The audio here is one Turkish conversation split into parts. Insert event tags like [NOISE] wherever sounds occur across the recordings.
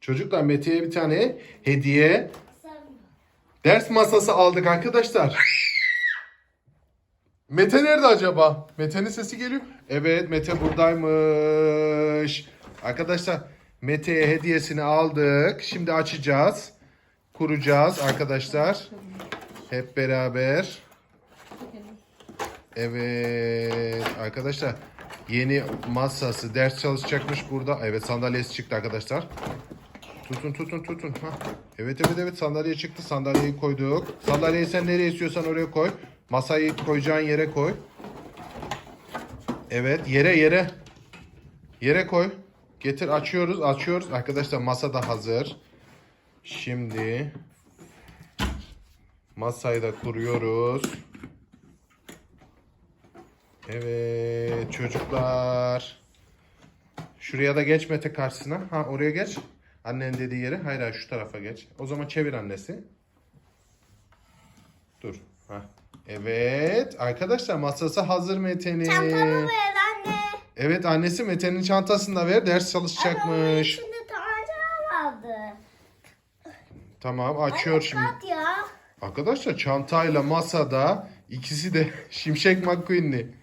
Çocuklar Mete'ye bir tane hediye ders masası aldık arkadaşlar. Mete nerede acaba? Mete'nin sesi geliyor. Evet Mete buradaymış. Arkadaşlar Mete'ye hediyesini aldık. Şimdi açacağız. Kuracağız arkadaşlar. Hep beraber. Evet arkadaşlar yeni masası ders çalışacakmış burada. Evet sandalyesi çıktı arkadaşlar. Tutun tutun tutun. Hah. Evet evet evet sandalye çıktı. Sandalyeyi koyduk. Sandalyeyi sen nereye istiyorsan oraya koy. Masayı koyacağın yere koy. Evet yere yere. Yere koy. Getir açıyoruz açıyoruz. Arkadaşlar masa da hazır. Şimdi masayı da kuruyoruz. Evet çocuklar. Şuraya da geç Mete karşısına. Ha oraya geç. Annenin dediği yere. Hayır hayır şu tarafa geç. O zaman çevir annesi. Dur. Ha. Evet. Arkadaşlar masası hazır Mete'nin. Çantamı ver anne. Evet annesi Mete'nin çantasını da ver. Ders Ama çalışacakmış. içinde tabanca vardı. Tamam açıyor şimdi. Kat ya. Arkadaşlar çantayla masada ikisi de [LAUGHS] Şimşek McQueen'li.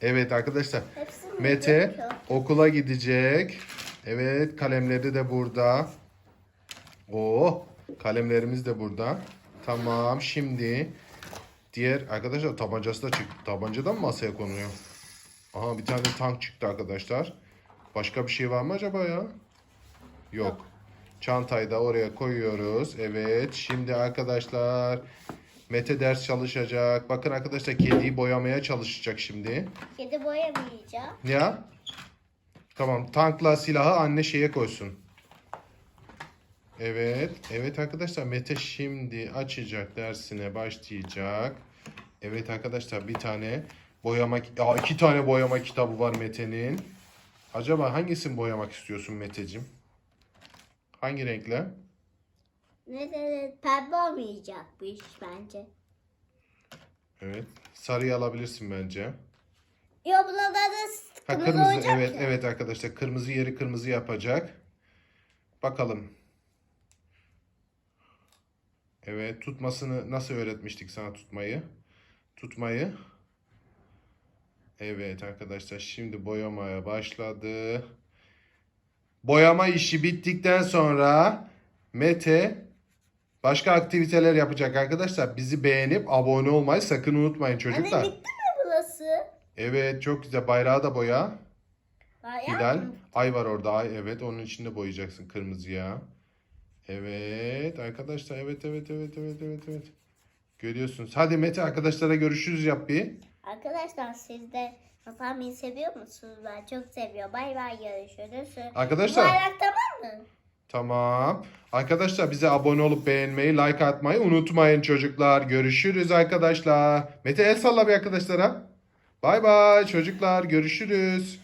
Evet arkadaşlar. Hepsi mi Mete gerekiyor? okula gidecek. Evet kalemleri de burada. Oo kalemlerimiz de burada. Tamam şimdi diğer arkadaşlar tabancası da çıktı. Tabanca da mı masaya konuyor? Aha bir tane tank çıktı arkadaşlar. Başka bir şey var mı acaba ya? Yok. Çantayı da oraya koyuyoruz. Evet şimdi arkadaşlar Mete ders çalışacak. Bakın arkadaşlar kediyi boyamaya çalışacak şimdi. Kedi boyamayacağım. Ya. Tamam. Tankla silahı anne şeye koysun. Evet. Evet arkadaşlar Mete şimdi açacak dersine başlayacak. Evet arkadaşlar bir tane boyama ya iki tane boyama kitabı var Mete'nin. Acaba hangisini boyamak istiyorsun Meteciğim? Hangi renkle? Dedi? Pembe olmayacak bu iş bence. Evet. Sarıyı alabilirsin bence. Yo buna da da Ha, kırmızı, kırmızı olacak evet ya. evet arkadaşlar kırmızı yeri kırmızı yapacak. Bakalım. Evet tutmasını nasıl öğretmiştik sana tutmayı? Tutmayı. Evet arkadaşlar şimdi boyamaya başladı. Boyama işi bittikten sonra Mete başka aktiviteler yapacak arkadaşlar. Bizi beğenip abone olmayı sakın unutmayın çocuklar. Anne bitti mi? Evet çok güzel. Bayrağı da boya. Bayağı Hilal. mı? Ay var orada. Ay evet onun içinde boyayacaksın kırmızıya. Evet arkadaşlar evet evet evet evet evet evet. Görüyorsunuz. Hadi Mete arkadaşlara görüşürüz yap bir. Arkadaşlar siz de Masami'yi seviyor musunuz? Ben çok seviyorum. Bay bay görüşürüz. Arkadaşlar Bayrak tamam mı? tamam. Arkadaşlar bize abone olup beğenmeyi, like atmayı unutmayın çocuklar. Görüşürüz arkadaşlar. Mete el salla bir arkadaşlara. Bay bay çocuklar görüşürüz.